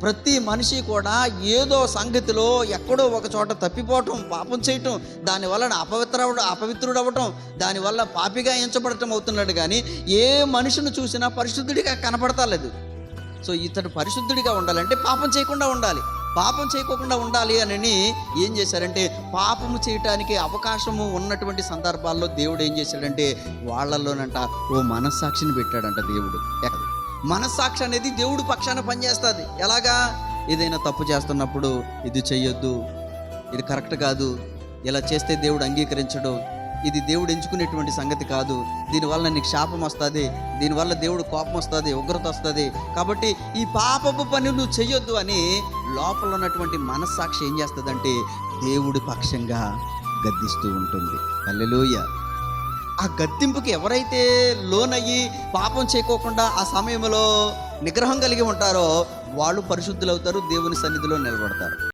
ప్రతి మనిషి కూడా ఏదో సంగతిలో ఎక్కడో ఒక చోట తప్పిపోవటం పాపం చేయటం దానివల్ల అపవిత్ర అపవిత్రుడు అవ్వటం దానివల్ల పాపిగా ఎంచబడటం అవుతున్నాడు కానీ ఏ మనిషిని చూసినా పరిశుద్ధుడిగా కనపడతలేదు సో ఇతడు పరిశుద్ధుడిగా ఉండాలంటే పాపం చేయకుండా ఉండాలి. పాపం చేయకోకుండా ఉండాలి అని ఏం చేశారంటే పాపము చేయటానికి అవకాశము ఉన్నటువంటి సందర్భాల్లో దేవుడు ఏం చేశాడంటే వాళ్ళలోనంట ఓ మనస్సాక్షిని పెట్టాడంట దేవుడు. ఎక్కడ? మనస్సాక్షి అనేది దేవుడు పక్షాన పనిచేస్తుంది. ఎలాగా? ఏదైనా తప్పు చేస్తున్నప్పుడు ఇది చెయ్యొద్దు ఇది కరెక్ట్ కాదు ఇలా చేస్తే దేవుడు అంగీకరించడు ఇది దేవుడు ఎంచుకునేటువంటి సంగతి కాదు దీనివల్ల నీకు శాపం వస్తుంది దీనివల్ల దేవుడు కోపం వస్తుంది ఉగ్రత వస్తుంది. కాబట్టి ఈ పాపపు పని నువ్వు చెయ్యొద్దు అని లోపల ఉన్నటువంటి మనస్సాక్షి ఏం చేస్తుందంటే దేవుడి పక్షంగా గద్దిస్తూ ఉంటుంది. అల్లెలోయ ఆ గద్దింపుకి ఎవరైతే లోనయ్యి పాపం చేయకోకుండా ఆ సమయంలో నిగ్రహం కలిగి ఉంటారో వాళ్ళు పరిశుద్ధులవుతారు దేవుని సన్నిధిలో నిలబడతారు.